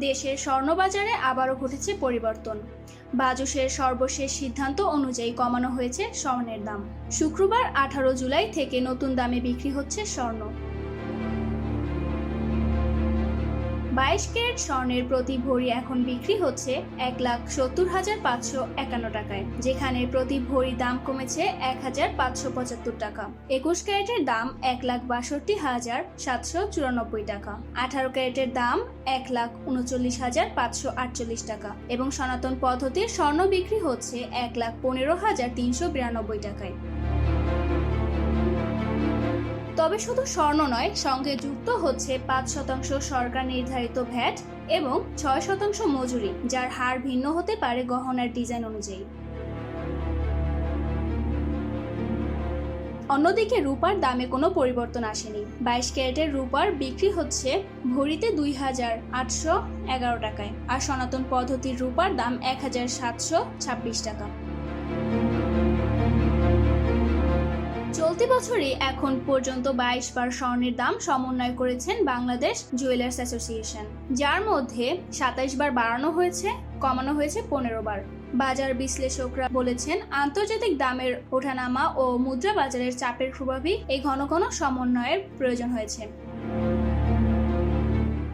দেশের স্বর্ণবাজারে আবারও ঘটেছে পরিবর্তন। বাজুসের সর্বশেষ সিদ্ধান্ত অনুযায়ী কমানো হয়েছে স্বর্ণের দাম। শুক্রবার আঠারো জুলাই থেকে নতুন দামে বিক্রি হচ্ছে স্বর্ণ। বাইশ ক্যারেট স্বর্ণের প্রতি ভরি এখন বিক্রি হচ্ছে এক লাখ সত্তর হাজার পাঁচশো একান্ন টাকায়, যেখানে প্রতি ভরি দাম কমেছে এক হাজার পাঁচশো পঁচাত্তর টাকা। একুশ ক্যারেটের দাম এক লাখ বাষট্টি হাজার সাতশো চুরানব্বই টাকা। আঠারো ক্যারেটের দাম এক লাখ উনচল্লিশ হাজার পাঁচশো আটচল্লিশ টাকা এবং সনাতন পদ্ধতির স্বর্ণ বিক্রি হচ্ছে এক লাখ পনেরো হাজার তিনশো বিরানব্বই টাকায়। তবে শুধু স্বর্ণ নয়, সঙ্গে যুক্ত হচ্ছে পাঁচ শতাংশ সরকার নির্ধারিত ভ্যাট এবং ছয় শতাংশ মজুরি, যার হার ভিন্ন হতে পারে গহনার ডিজাইন অনুযায়ী। অন্যদিকে রূপার দামে কোনো পরিবর্তন আসেনি। বাইশ ক্যারেটের রূপার বিক্রি হচ্ছে ভরিতে দুই হাজার আটশো এগারো টাকায়, আর সনাতন পদ্ধতির রূপার দাম এক হাজার সাতশো ছাব্বিশ টাকা। চলতি বছরই এখন পর্যন্ত বাইশ বার স্বর্ণের দাম সমন্বয় করেছেন বাংলাদেশ জুয়েলার্স অ্যাসোসিয়েশন, যার মধ্যে সাতাইশ বার বাড়ানো হয়েছে, কমানো হয়েছে পনেরো বার। বাজার বিশ্লেষকরা বলেছেন, আন্তর্জাতিক দামের ওঠানামা ও মুদ্রা বাজারের চাপের প্রভাবই এই ঘন ঘন সমন্বয়ের প্রয়োজন হয়েছে।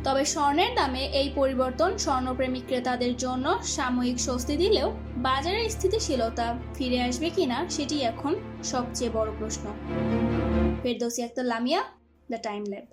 তবে স্বর্ণের দামে এই পরিবর্তন স্বর্ণপ্রেমী ক্রেতাদের জন্য সাময়িক স্বস্তি দিলেও বাজারের স্থিতিশীলতা ফিরে আসবে কিনা সেটি এখন সবচেয়ে বড় প্রশ্ন। Ferdousi Akter Lamia, the time lab